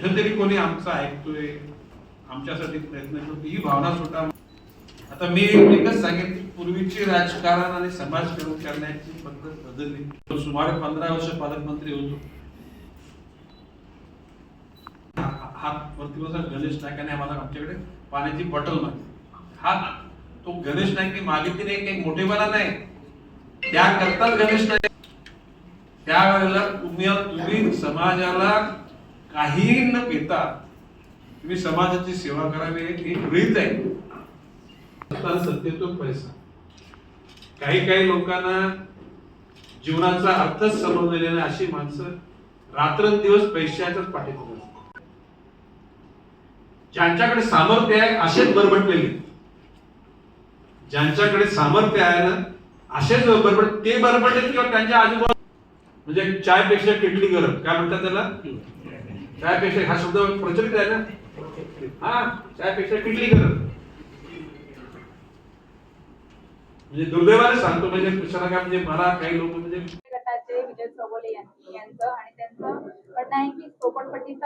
कुठेतरी कोणी आमचं ऐकतोय आमच्यासाठी प्रयत्न करतो ही भावना सुद्धा आता मी एकच सांगेन की पूर्वीची राजकारण आणि समाजकारण करण्याची पद्धत बदलली. सुमारे पंधरा वर्ष पालकमंत्री होतो. हा- हात वरती बसा गणेश नायकाने आम्हाला आमच्याकडे पाण्याची बॉटल मागली हा तो गणेश नाईकने मागितली नाही काही मोठेपणा नाही. त्या करताच गणेश नाईक त्यावेळेला तुम्ही तुम्ही समाजाला काही न घेता तुम्ही समाजाची सेवा करावी हे गृहित आहे. आता पैसा. काही काही लोकांना जीवनाचा अर्थच समजलेला नाही अशी माणसं रात्रंदिवस पैशाच्याच पाठीमागे ज्यांच्याकडे सामर्थ्य आहे असेच बरबटलेले ज्यांच्याकडे सामर्थ्य आहे ना असेच बरबट ते बरबटले किंवा त्यांच्या आजूबाजू म्हणजे चायपेक्षा किटली गरम. काय म्हणतात त्याला? चायपेक्षा हा शब्द प्रचलित आहे ना? हा चायपेक्षा किटली गरम म्हणजे दुर्दैवाने सांगतो म्हणजे काय म्हणजे मला काही लोक म्हणजे गटाचे विजय चौगुले यां- यांचं आणि त्यांचं. म्हणणं आहे की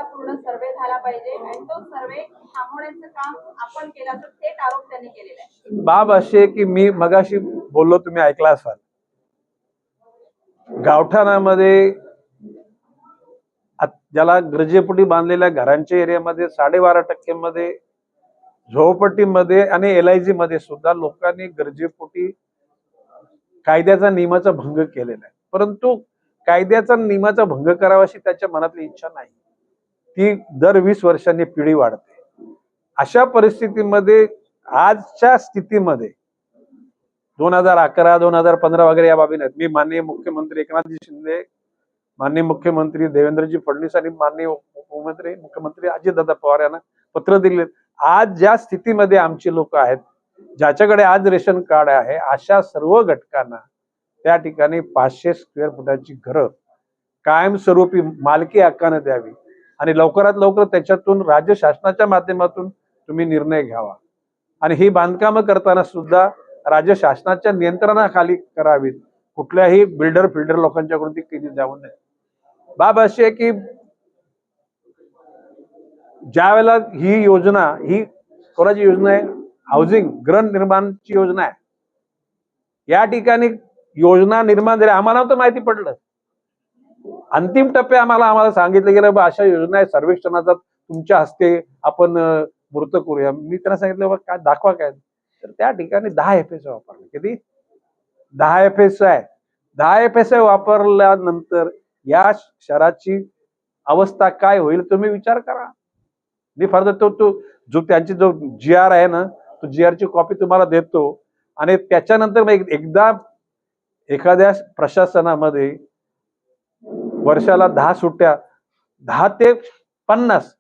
पूर्ण सर्वे झाला पाहिजे. आणि तो सर्वे थांबवण्याचं काम आपण केलं तर थेट आरोप त्यांनी केलेला आहे बाब अशी आहे की मी मगाशी बोललो तुम्ही ऐकला असाल. गावठाणामध्ये ज्याला गरजेपुटी बांधलेल्या घरांच्या एरियामध्ये साडेबारा टक्क्यामध्ये झोपडपट्टीमध्ये आणि एल आय जी मध्ये सुद्धा लोकांनी गरजेपोटी कायद्याचा नियमाचा भंग केलेला आहे. परंतु कायद्याचा नियमाचा भंग करावा अशी त्याच्या मनातली इच्छा नाही. ती दर वीस वर्षांनी पिढी वाढते. अशा परिस्थितीमध्ये आजच्या स्थितीमध्ये दोन हजार अकरा दोन हजार पंधरा वगैरे या बाबी नाहीत मी माननीय मुख्यमंत्री एकनाथजी शिंदे माननीय मुख्यमंत्री देवेंद्रजी फडणवीस आणि माननीय उपमुख्यमंत्री मुख्यमंत्री अजितदादा पवार यांना पत्र दिले आज ज्या स्थितीमध्ये आमची लोक आहेत ज्याच्याकडे आज रेशन कार्ड आहे अशा सर्व घटकांना त्या ठिकाणी पाचशे स्क्वेअर फुटाची घरं कायमस्वरूपी मालकी हक्कानं द्यावी आणि लवकरात लवकर त्याच्यातून राज्य शासनाच्या माध्यमातून तुम्ही निर्णय घ्यावा. आणि ही बांधकामं करताना सुद्धा राज्य शासनाच्या नियंत्रणाखाली करावीत. कुठल्याही बिल्डर फिल्डर लोकांच्याकडून ती केली जाऊ नये. बाब अशी आहे की ज्या वेळेला ही योजना ही कोणाची योजना आहे हाऊसिंग गृहनिर्माणची योजना आहे या ठिकाणी योजना निर्माण झाली आम्हाला तर माहिती पडलं. अंतिम टप्पे आम्हाला आम्हाला सांगितलं गेलं बा अशा योजना आहे सर्वेक्षणाचा तुमच्या हस्ते आपण मृत मूर्त करूया. मी त्यांना सांगितलं बा काय दाखवा काय? तर त्या ठिकाणी दहा एफ एस वापरले. किती? दहा एफ एस आय दहा एफ एस वापरल्यानंतर या शहराची अवस्था काय होईल तुम्ही विचार करा. मी फार तो तो जो त्यांची जो जी आर आहे ना तो जी ची कॉपी तुम्हाला देतो. आणि त्याच्यानंतर मग एकदा एखाद्या प्रशासनामध्ये वर्षाला दहा सुट्ट्या दहा ते पन्नास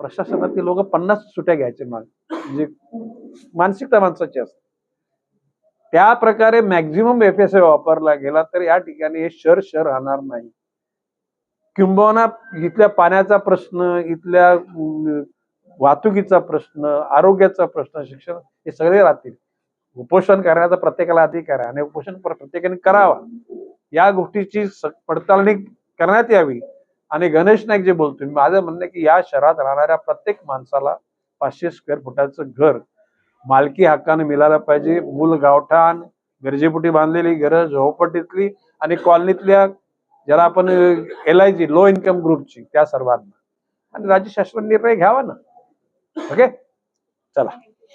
प्रशासनातील लोक पन्नास सुट्ट्या घ्यायचे मग. म्हणजे मानसिकता माणसाची असते. त्या प्रकारे मॅक्झिमम एफ एस वापरला गेला तर या ठिकाणी हे शहर शहर राहणार नाही. किंबहुना इथल्या पाण्याचा प्रश्न इथल्या वाहतुकीचा प्रश्न आरोग्याचा प्रश्न शिक्षण हे सगळे राहतील. उपोषण करण्याचा प्रत्येकाला अधिकार आहे आणि उपोषण प्रत्येकाने करावा. या गोष्टीची पडताळणी करण्यात यावी. आणि गणेश नाईक जे बोलतोय माझं म्हणणं की या शहरात राहणाऱ्या प्रत्येक माणसाला पाचशे स्क्वेअर फुटाचं घर मालकी हक्काने मिळालं पाहिजे. मूल गावठाण गरजेपोटी बांधलेली घरं झोपटीतली आणि कॉलनीतल्या ज्याला आपण L I G low income ग्रुपची त्या सर्वांना. आणि राज्य शासन निर्णय घ्यावा ना. ओके चला.